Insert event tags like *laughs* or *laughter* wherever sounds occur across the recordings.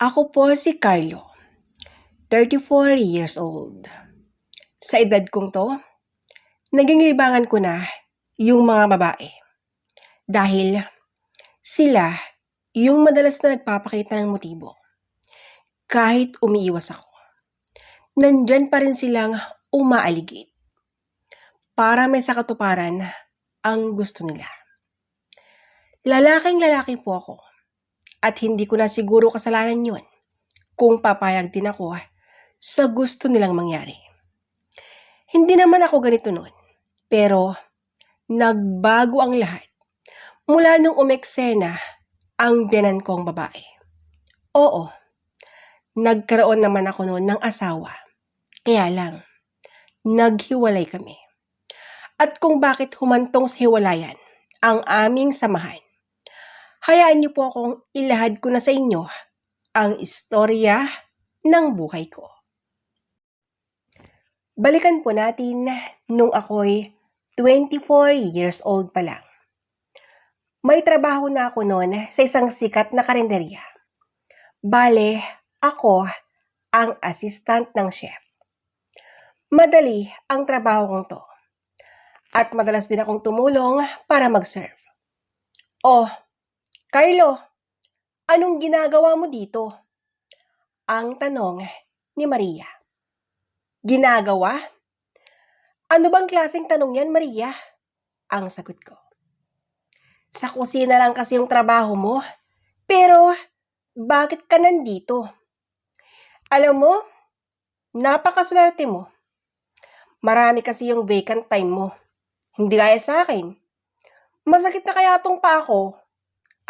Ako po si Carlo, 34 years old. Sa edad kong to, naging libangan ko na yung mga babae. Dahil sila yung madalas na nagpapakita ng motibo. Kahit umiiwas ako, nandyan pa rin silang umaaligid. Para may sakatuparan ang gusto nila. Lalaking lalaki po ako at hindi ko na siguro kasalanan yun kung papayag din ako sa gusto nilang mangyari. Hindi naman ako ganito noon, pero nagbago ang lahat mula nung umeksena ang biyanan kong babae. Oo, nagkaroon naman ako noon ng asawa. Kaya lang, naghiwalay kami. At kung bakit humantong sa hiwalayan ang aming samahan, hayaan niyo po akong ilahad ko na sa inyo ang istorya ng buhay ko. Balikan po natin nung ako'y 24 years old pa lang. May trabaho na ako noon sa isang sikat na karinderya. Bale, ako ang assistant ng chef. Madali ang trabaho kong to. At madalas din akong tumulong para mag-serve. Oh, Carlo, anong ginagawa mo dito? Ang tanong ni Maria. Ginagawa? Ano bang klaseng tanong yan, Maria? Ang sagot ko. Sa kusina lang kasi yung trabaho mo. Pero, bakit ka nandito? Alam mo, napakaswerte mo. Marami kasi yung vacant time mo. Hindi gaya sa akin. Masakit na kaya tong pa ako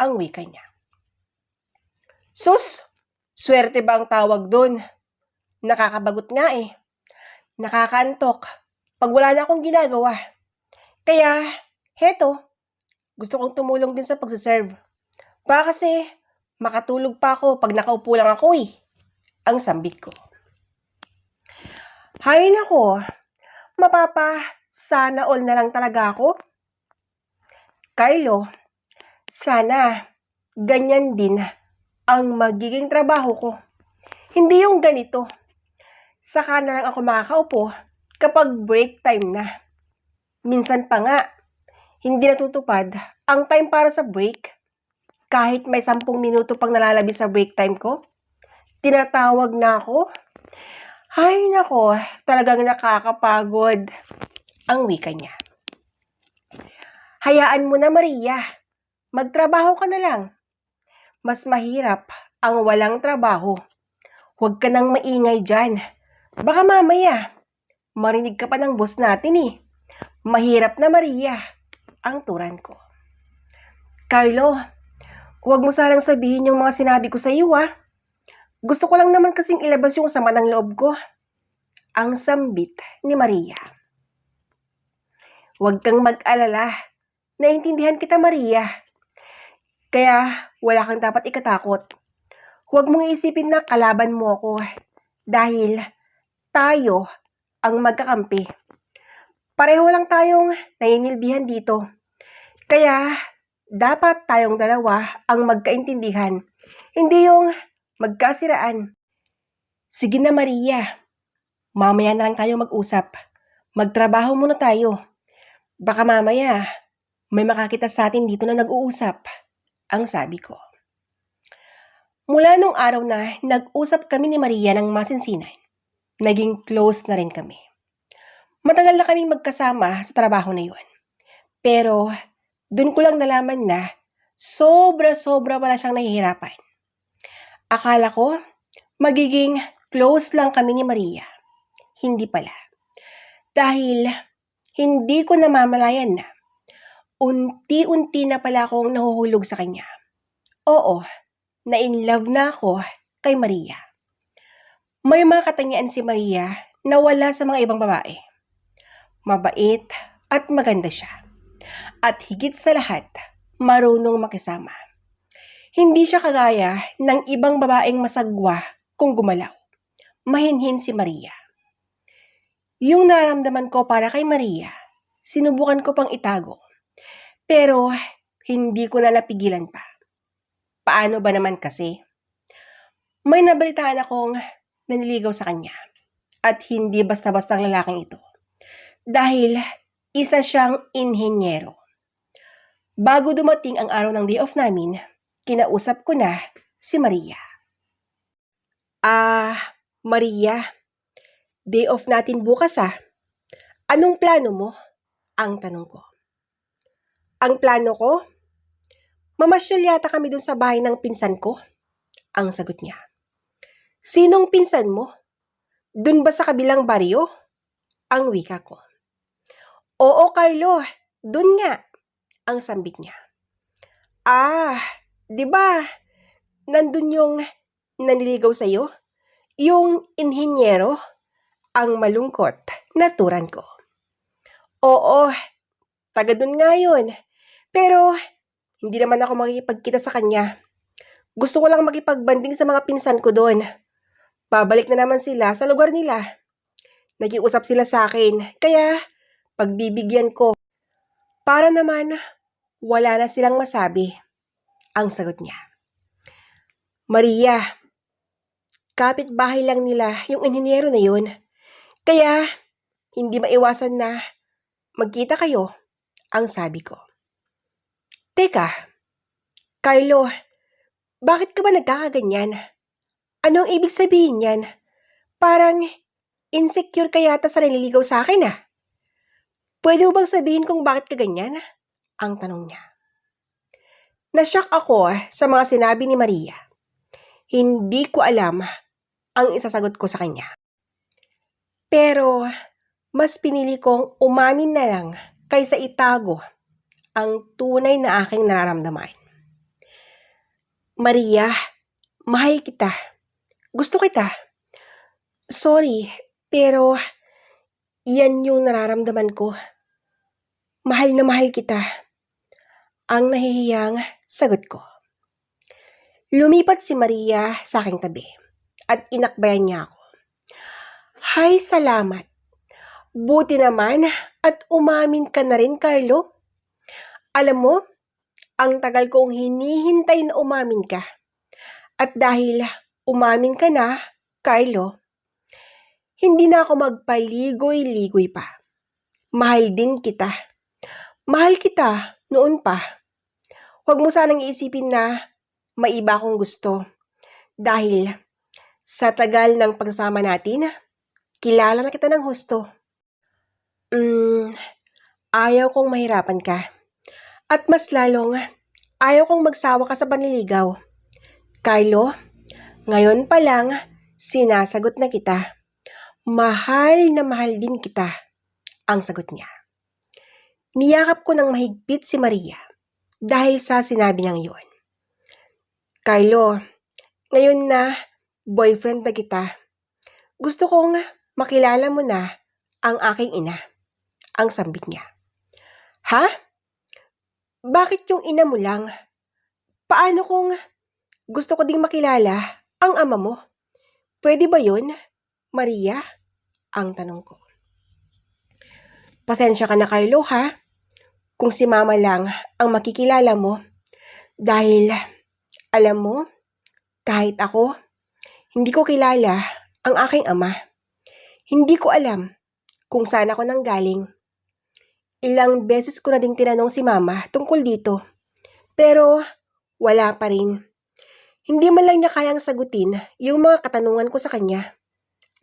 ang wika niya. Sus, swerte ba ang tawag doon? Nakakabagot nga eh. Nakakantok pag wala na akong ginagawa. Kaya, heto, gusto kong tumulong din sa pagsaserve. Baka kasi, makatulog pa ako pag nakaupo lang ako eh. Ang sambit ko. Hay nako, mapapa, sana all na lang talaga ako. Carlo, sana ganyan din ang magiging trabaho ko. Hindi yung ganito. Saka na lang ako makakaupo kapag break time na. Minsan pa nga, hindi natutupad ang time para sa break. Kahit may sampung minuto pang nalalabi sa break time ko, tinatawag na ako. Ay nako, talagang nakakapagod ang wika niya. Hayaan mo na Maria, magtrabaho ka na lang. Mas mahirap ang walang trabaho. Huwag ka nang maingay dyan. Baka mamaya, marinig ka pa ng boss natin eh. Mahirap na Maria, ang turan ko. Carlo, huwag mo sanang sabihin yung mga sinabi ko sa iyo ah. Gusto ko lang naman kasing ilabas yung sama ng loob ko. Ang sambit ni Maria. Huwag kang mag-alala. Naintindihan kita, Maria. Kaya wala kang dapat ikatakot. Huwag mong isipin na kalaban mo ako dahil tayo ang magkakampi. Pareho lang tayong nainilbihan dito. Kaya dapat tayong dalawa ang magkaintindihan. Hindi yung magkasiraan. Sige na Maria. Mamaya na lang tayo mag-usap. Magtrabaho muna tayo. Baka mamaya may makakita sa atin dito na nag-uusap. Ang sabi ko. Mula nung araw na nag-usap kami ni Maria ng masinsinan, naging close na rin kami. Matagal na kaming magkasama sa trabaho na yun. Pero, dun ko lang nalaman na sobra-sobra pala siyang nahihirapan. Akala ko, magiging close lang kami ni Maria. Hindi pala. Dahil, hindi ko namamalayan na unti-unti na pala akong nahuhulog sa kanya. Oo, na in love na ako kay Maria. May mga katangian si Maria na wala sa mga ibang babae. Mabait at maganda siya. At higit sa lahat, marunong makisama. Hindi siya kagaya ng ibang babaeng masagwa kung gumalaw. Mahinhin si Maria. Yung naramdaman ko para kay Maria, sinubukan ko pang itago. Pero hindi ko na napigilan pa. Paano ba naman kasi? May nabalitaan akong naniligaw sa kanya. At hindi basta-bastang lalaking ito. Dahil isa siyang inhenyero. Bago dumating ang araw ng day off namin, kinausap ko na si Maria. Ah, Maria, day off natin bukas ah. Anong plano mo? Ang tanong ko. Ang plano ko? Mamasyal yata kami dun sa bahay ng pinsan ko. Ang sagot niya. Sinong pinsan mo? Dun ba sa kabilang baryo? Ang wika ko. Oo, Carlo. Dun nga. Ang sambit niya. Ah, di ba? Nandun yung naniligaw sa'yo? Yung inhinyero? Ang malungkot na turan ko. Oo, taga dun nga yun. Pero, hindi naman ako makikipagkita sa kanya. Gusto ko lang makipagbanding sa mga pinsan ko doon. Babalik na naman sila sa lugar nila. Nakiusap sila sa akin, kaya pagbibigyan ko. Para naman, wala na silang masabi. Ang sagot niya. Maria, kapitbahay lang nila yung inhinyero na yun. Kaya, hindi maiwasan na magkita kayo, ang sabi ko. Teka, Carlo, bakit ka ba nagkakaganyan? Anong ibig sabihin yan? Parang insecure ka yata sa naliligaw sa akin ah. Pwede mo bang sabihin kung bakit ka ganyan? Ang tanong niya. Nasyak ako ah, sa mga sinabi ni Maria. Hindi ko alam ang isasagot ko sa kanya. Pero mas pinili kong umamin na lang kaysa itago ang tunay na aking nararamdaman. Maria, mahal kita. Gusto kita. Sorry, pero yan yung nararamdaman ko. Mahal na mahal kita. Ang nahihiyang sagot ko. Lumipat si Maria sa aking tabi at inakbayan niya ako. Hay, salamat. Buti naman at umamin ka na rin, Carlo. Alam mo, ang tagal kong hinihintay na umamin ka. At dahil umamin ka na, Carlo, hindi na ako magpaligoy-ligoy pa. Mahal din kita. Mahal kita noon pa. Huwag mo sanang iisipin na maiba akong gusto. Dahil sa tagal ng pagsama natin, kilala na kita ng husto. Mm, ayaw kong mahirapan ka. At mas lalong, ayaw kong magsawa ka sa panliligaw. Carlo, ngayon pa lang, sinasagot na kita. Mahal na mahal din kita. Ang sagot niya. Niyakap ko ng mahigpit si Maria dahil sa sinabi niyang yun. Carlo, ngayon na boyfriend na kita, gusto kong makilala mo na ang aking ina. Ang sambit niya. Ha? Bakit yung ina mo lang? Paano kung gusto ko ding makilala ang ama mo? Pwede ba yun, Maria? Ang tanong ko. Pasensya ka na, Carlo, ha? Kung si mama lang ang makikilala mo. Dahil, alam mo, kahit ako, hindi ko kilala ang aking ama. Hindi ko alam kung saan ako nanggaling. Ilang beses ko na ding tinanong si mama tungkol dito. Pero wala pa rin. Hindi man lang niya kayang sagutin yung mga katanungan ko sa kanya.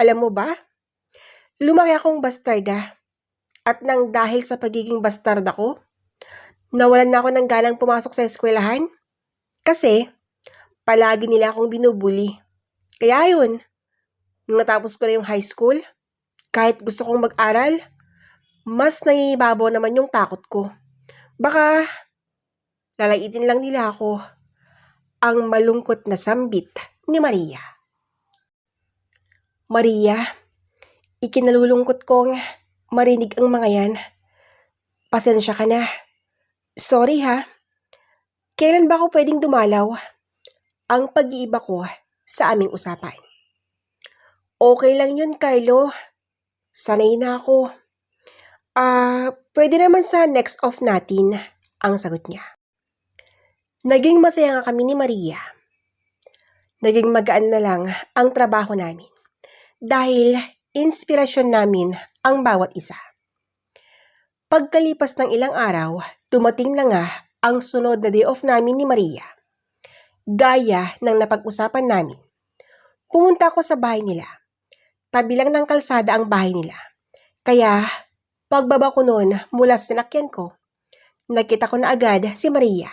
Alam mo ba? Lumaki akong bastarda. At nang dahil sa pagiging bastard ako, nawalan na ako ng ganang pumasok sa eskwelahan. Kasi, palagi nila akong binubuli. Kaya yun, nung natapos ko na yung high school, kahit gusto kong mag-aral, mas nangibabaw naman yung takot ko. Baka, lalaitin lang nila ako. Ang malungkot na sambit ni Maria. Maria, ikinalulungkot kong marinig ang mga yan. Pasensya ka na. Sorry ha. Kailan ba ako pwedeng dumalaw? Ang pag-iiba ko sa aming usapan. Okay lang yun, Carlo. Sanay na ako. Ah, pwede naman sa next off natin, ang sagot niya. Naging masaya nga kami ni Maria. naging magaan na lang ang trabaho namin. Dahil inspirasyon namin ang bawat isa. Pagkalipas ng ilang araw, dumating na nga ang sunod na day off namin ni Maria. Gaya ng napag-usapan namin. Pumunta ako sa bahay nila. Tabi lang ng kalsada ang bahay nila. Kaya, pagbaba ko noon mula sa sinakyan ko, nakita ko na agad si Maria.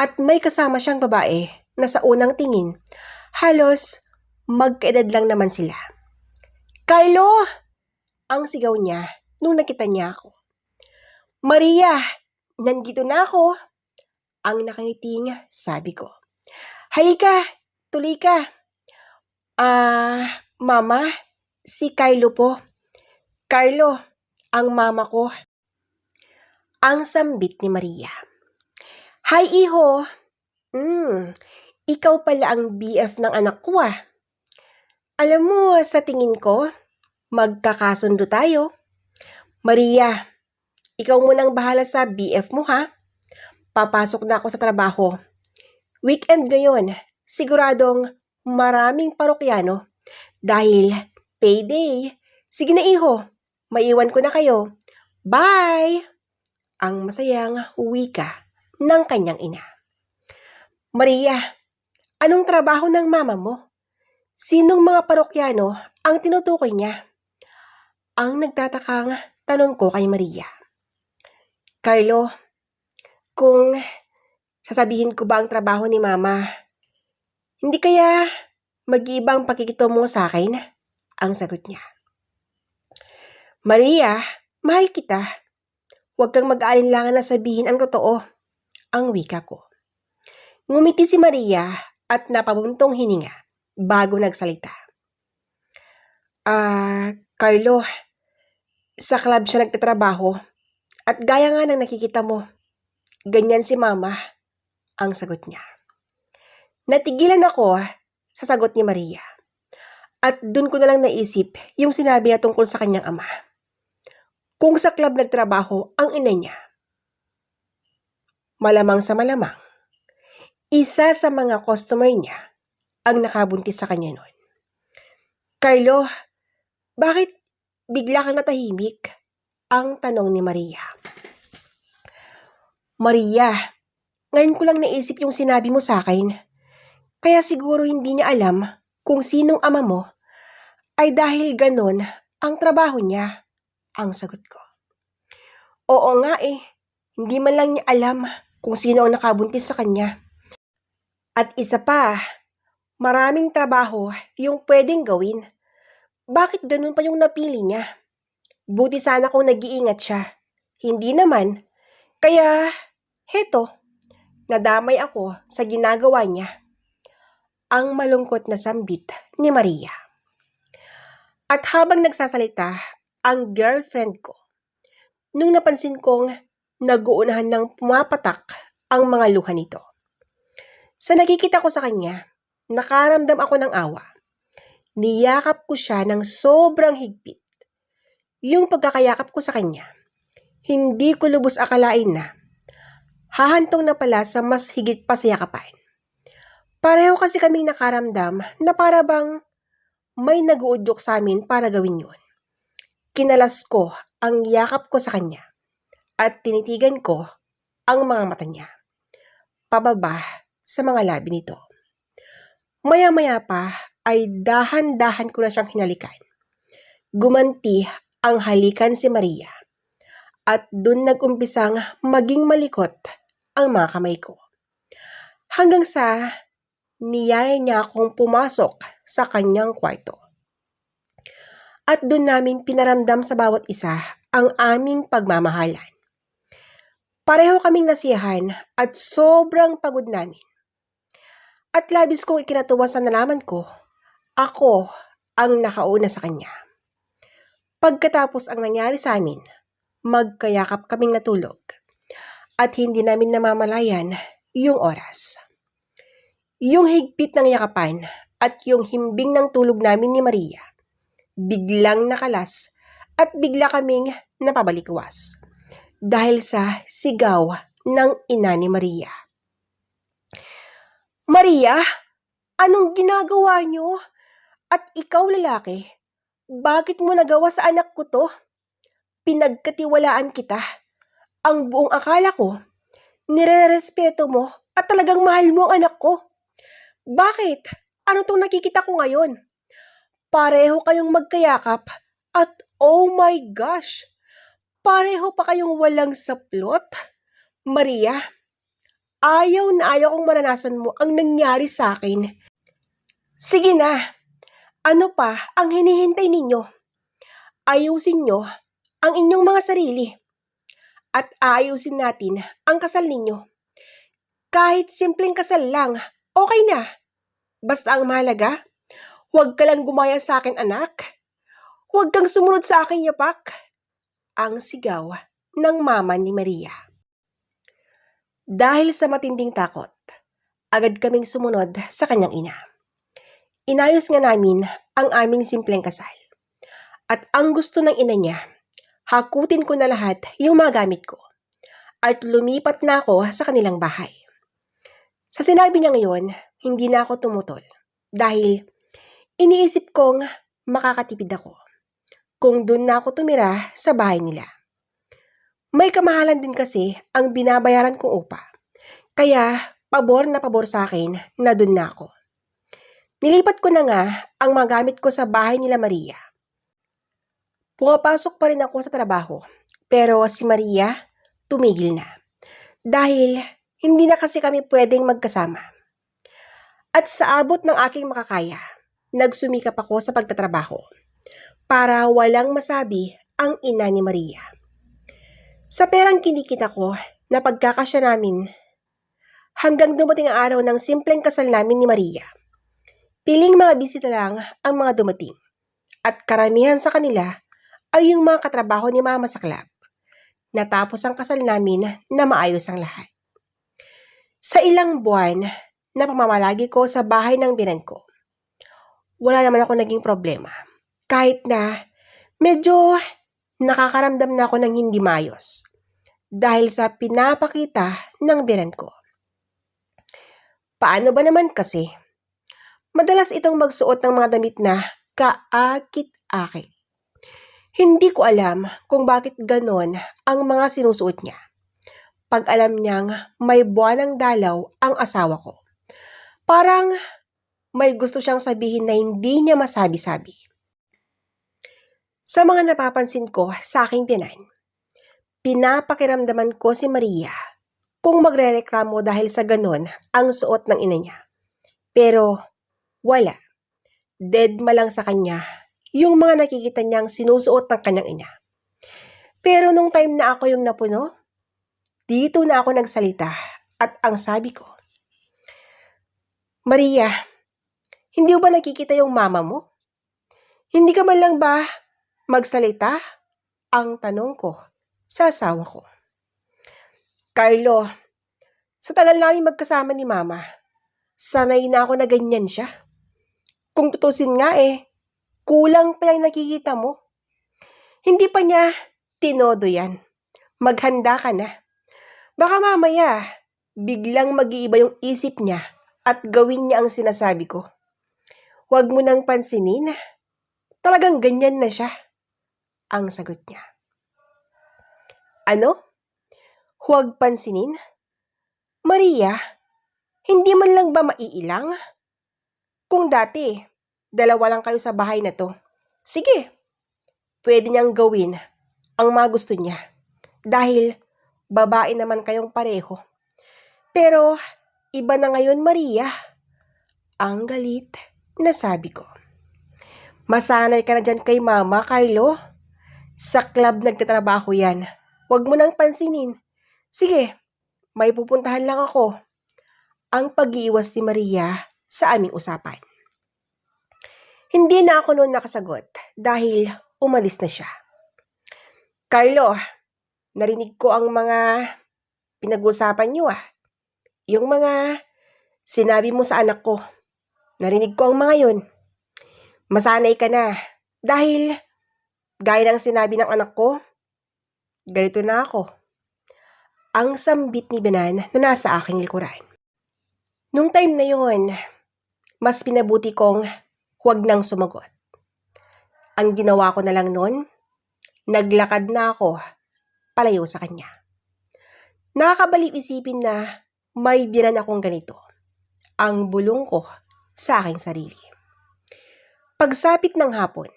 At may kasama siyang babae na sa unang tingin, halos magkaedad lang naman sila. Kylo! Ang sigaw niya nung nakita niya ako. Maria, nandito na ako. Ang nakangiting sabi ko. Halika, tuloy ka. Ah, mama, si Kylo po. Carlo, ang mama ko. Ang sambit ni Maria. Hi, iho. Hmm, ikaw pala ang BF ng anak ko ah. Alam mo, sa tingin ko, magkakasundo tayo. Maria, ikaw munang bahala sa BF mo ha. Papasok na ako sa trabaho. Weekend ngayon, siguradong maraming parokyano dahil payday. Sige na iho, maiwan ko na kayo. Bye! Ang masayang wika ng kanyang ina. Maria, anong trabaho ng mama mo? Sinong mga parokyano ang tinutukoy niya? Ang nagtatakang tanong ko kay Maria. Carlo, kung sasabihin ko ba ang trabaho ni mama, hindi kaya mag-iibang pakikito mo sa akin? Ang sagot niya. Maria, mahal kita. Huwag kang mag-aalinlangan na sabihin ang totoo. Ang wika ko. Ngumiti si Maria at napabuntong hininga bago nagsalita. Ah, Carlo, sa club siya nagtatrabaho at gaya nga ng nakikita mo, ganyan si mama, ang sagot niya. Natigilan ako sa sagot ni Maria. At dun ko na lang naisip yung sinabi niya tungkol sa kanyang ama. Kung sa club nagtrabaho ang ina niya, malamang sa malamang, isa sa mga customer niya ang nakabuntis sa kanya noon. Carlo, bakit bigla kang natahimik? Ang tanong ni Maria. Maria, ngayon ko lang naisip yung sinabi mo sa akin. Kaya siguro hindi niya alam kung sinong ama mo ay dahil ganon ang trabaho niya. Ang sagot ko. Oo nga eh, hindi man lang niya alam kung sino ang nakabuntis sa kanya. At isa pa, maraming trabaho yung pwedeng gawin. Bakit ganun pa yung napili niya? Buti sana kung nag-iingat siya. Hindi naman. Kaya, heto, nadamay ako sa ginagawa niya. Ang malungkot na sambit ni Maria. At habang nagsasalita, ang girlfriend ko, nung napansin kong nag-uunahan ng pumapatak ang mga luha nito. Sa nakikita ko sa kanya, nakaramdam ako ng awa. Niyakap ko siya ng sobrang higpit. Yung pagkakayakap ko sa kanya, hindi ko lubos akalain na hahantong na pala sa mas higit pa sa yakapan. Pareho kasi kaming nakaramdam na para bang may naguudyok sa amin para gawin yun. Kinalas ko ang yakap ko sa kanya at tinitigan ko ang mga mata niya. Pababa sa mga labi nito. Maya-maya pa ay dahan-dahan ko na siyang hinalikan. Gumanti ang halikan si Maria at dun nag-umpisang maging malikot ang mga kamay ko. Hanggang sa niyaya niya akong pumasok sa kanyang kwarto at doon namin pinaramdam sa bawat isa ang aming pagmamahalan. Pareho kaming nasiyahan at sobrang pagod namin. At labis kong ikinatuwa sa nalaman ko, ako ang nakauna sa kanya. Pagkatapos ang nangyari sa amin, magkayakap kaming natulog at hindi namin namamalayan yung oras. Yung higpit ng yakapan at yung himbing ng tulog namin ni Maria biglang nakalas at bigla kaming napabalikwas dahil sa sigaw ng ina ni Maria. Maria, Anong ginagawa nyo? At ikaw lalaki, bakit mo nagawa sa anak ko to? Pinagkatiwalaan kita. Ang buong akala ko, nire-respeto mo at talagang mahal mo ang anak ko. Bakit? Ano tong nakikita ko ngayon? Pareho kayong magkayakap at oh my gosh, pareho pa kayong walang saplot. Maria, ayaw na ayaw kong maranasan mo ang nangyari sa akin. Sige na, ano pa ang hinihintay ninyo? Ayusin nyo ang inyong mga sarili at ayusin natin ang kasal ninyo. Kahit simpleng kasal lang, okay na. Basta ang mahalaga, huwag ka lang gumaya sa akin anak. Huwag kang sumunod sa aking yapak. Ang sigaw ng mama ni Maria. Dahil sa matinding takot, agad kaming sumunod sa kanyang ina. Inayos nga namin ang aming simpleng kasal. At ang gusto ng ina niya, hakutin ko na lahat yung mga gamit ko. At lumipat na ako sa kanilang bahay. Sa sinabi niya ngayon, hindi na ako tumutol. Dahil iniisip kong makakatipid ako. Kung doon na ako tumira sa bahay nila. May kamahalan din kasi ang binabayaran kong upa. Kaya pabor na pabor sa akin na doon na ako. Nilipat ko na nga ang mga gamit ko sa bahay nila Maria. Pumapasok pa rin ako sa trabaho. Pero si Maria, tumigil na. Dahil hindi na kasi kami pwedeng magkasama. At sa abot ng aking makakaya, nagsumikap ako sa pagtatrabaho para walang masabi ang ina ni Maria. Sa perang kinikita ko na pagkakasya namin hanggang dumating ang araw ng simpleng kasal namin ni Maria. Piling mga bisita lang ang mga dumating at karamihan sa kanila ay yung mga katrabaho ni Mama sa club. Natapos ang kasal namin na maayos ang lahat. Sa ilang buwan na pamamalagi ko sa bahay ng binan ko, wala naman ako naging problema. Kahit na medyo nakakaramdam na ako ng hindi mayos dahil sa pinapakita ng binan ko. Paano ba naman kasi? Madalas itong magsuot ng mga damit na kaakit-akit. Hindi ko alam kung bakit ganon ang mga sinusuot niya. Pag alam niyang may buwanang dalaw ang asawa ko. Parang may gusto siyang sabihin na hindi niya masabi-sabi. Sa mga napapansin ko sa aking pinan, pinapakiramdaman ko si Maria kung magrereklamo dahil sa ganon ang suot ng ina niya. Pero wala. Dead ma lang sa kanya yung mga nakikita niyang sinusuot ng kanyang ina. Pero nung time na ako yung napuno, dito na ako nagsalita at ang sabi ko, Maria, hindi ba nakikita yung mama mo? Hindi ka man lang ba magsalita? Ang tanong ko sa asawa ko. Carlo, sa tagal namin magkasama ni mama, sanay na ako na ganyan siya. Kung tutusin nga eh, kulang pa yung nakikita mo. Hindi pa niya tinodo yan. Maghanda ka na. Baka mamaya, biglang mag-iiba yung isip niya at gawin niya ang sinasabi ko. Huwag mo nang pansinin. Talagang ganyan na siya. Ang sagot niya. Ano? Huwag pansinin? Maria, hindi man lang ba maiilang? Kung dati, dalawa lang kayo sa bahay na to. Sige, pwede niyang gawin ang mga gusto niya. Dahil babae naman kayong pareho. Pero iba na ngayon Maria. Ang galit na sabi ko. Masanay ka na dyan kay mama, Carlo. Sa club nagtatrabaho yan. Huwag mo nang pansinin. Sige, may pupuntahan lang ako. Ang pag-iiwas ni Maria sa aming usapan. Hindi na ako noon nakasagot dahil umalis na siya. Carlo, narinig ko ang mga pinag-usapan niyo ah. Yung mga sinabi mo sa anak ko. Narinig ko ang mga yun. Masanay ka na dahil gaya ng sinabi ng anak ko, ganito na ako. Ang sambit ni Benan na nasa aking likuran. Nung time na yon, mas pinabuti kong huwag nang sumagot. Ang ginawa ko na lang noon, naglakad na ako palayo sa kanya. Nakakabaliw isipin na may biran akong ganito. Ang bulong ko sa aking sarili. Pagsapit ng hapon,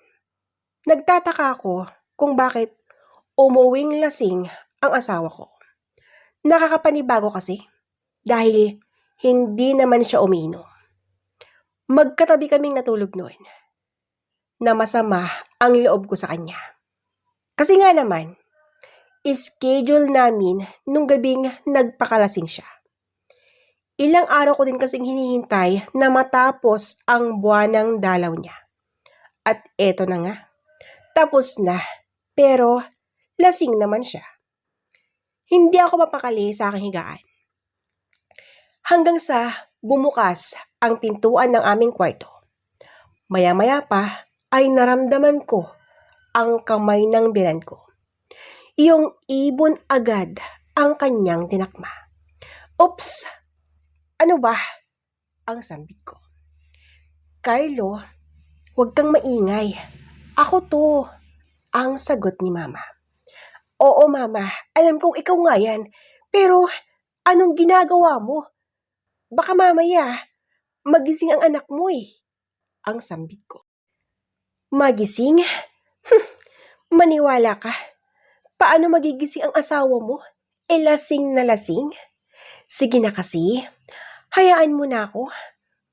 nagtataka ako kung bakit umuwing lasing ang asawa ko. Nakakapanibago kasi dahil hindi naman siya umiinom. Magkatabi kaming natulog noon na masama ang loob ko sa kanya. Kasi nga naman, schedule namin nung gabing nagpakalasing siya. Ilang araw ko din kasing hinihintay na matapos ang buwanang dalaw niya. At eto na nga, tapos na, pero lasing naman siya. Hindi ako mapakali sa aking higaan. Hanggang sa bumukas ang pintuan ng aming kwarto. Maya-maya pa ay naramdaman ko ang kamay ng biran ko. Yung ibon agad ang kanyang tinakma. Oops! Ano ba? Ang sambit ko. Carlo, huwag kang maingay. Ako to. Ang sagot ni mama. Oo, mama. Alam kong ikaw nga yan. Pero, anong ginagawa mo? Baka mamaya, magising ang anak mo eh. Ang sambit ko. Magising? *laughs* Maniwala ka. Paano magigising ang asawa mo? E lasing na lasing? Sige na kasi. Hayaan mo na ako.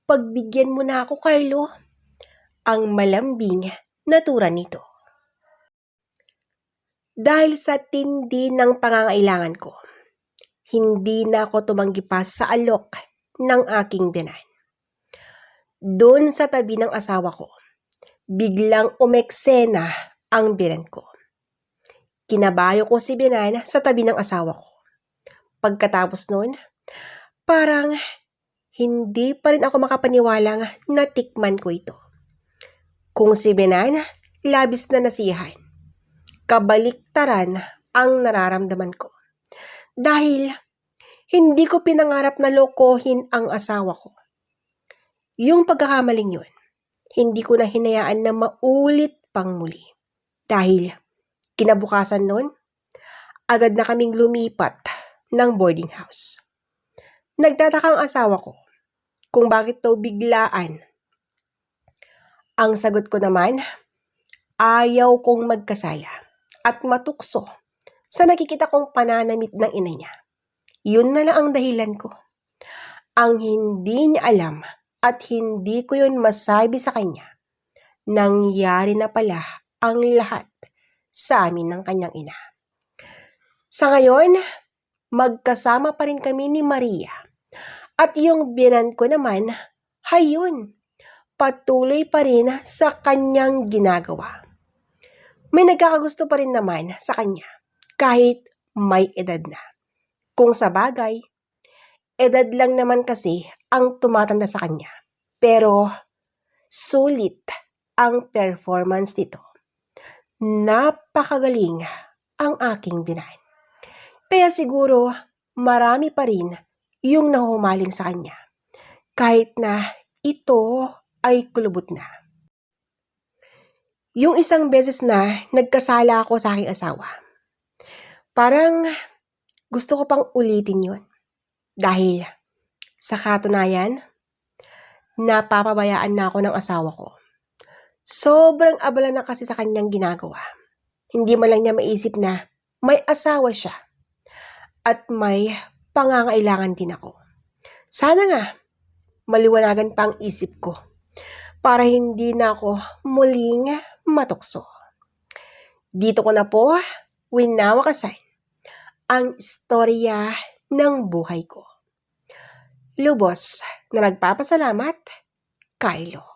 Pagbigyan mo na ako, Carlo. Ang malambing natura nito. Dahil sa tindi ng pangangailangan ko, hindi na ako tumanggi pa sa alok ng aking binan. Doon sa tabi ng asawa ko, biglang umeksena ang binan ko. Kinabayo ko si binan sa tabi ng asawa ko. Pagkatapos noon, parang hindi pa rin ako makapaniwalang natikman ko ito. Kung si Benan, labis na nasiyahan. Kabaliktaran ang nararamdaman ko. Dahil hindi ko pinangarap na lokohin ang asawa ko. Yung pagkakamaling yun, hindi ko na hinayaan na maulit pang muli. Dahil kinabukasan nun, agad na kaming lumipat ng boarding house. Nagtataka ang asawa ko kung bakit daw biglaan. Ang sagot ko naman, ayaw kong magkasala at matukso sa nakikita kong pananamit ng ina niya. Yun na lang ang dahilan ko. Ang hindi niya alam at hindi ko yun masabi sa kanya, nangyari na pala ang lahat sa amin ng kanyang ina. Sa ngayon, magkasama pa rin kami ni Maria. At yung binan ko naman, hayun, patuloy pa rin sa kanyang ginagawa. May nagkakagusto pa rin naman sa kanya, kahit may edad na. Kung sa bagay, edad lang naman kasi ang tumatanda sa kanya. Pero, sulit ang performance nito. Napakagaling ang aking binan. Kaya siguro, marami pa rin yung nahumaling sa kanya. Kahit na ito ay kulubot na. Yung isang beses na nagkasala ako sa aking asawa, parang gusto ko pang ulitin yun. Dahil sa katunayan, napapabayaan na ako ng asawa ko. Sobrang abala na kasi sa kanyang ginagawa. Hindi man lang niya maisip na may asawa siya at may pangangailangan din ako. Sana nga, maliwanagan pa ang isip ko para hindi na ako muling matukso. Dito ko na po winawakasan ang istorya ng buhay ko. Lubos na nagpapasalamat, Carlo.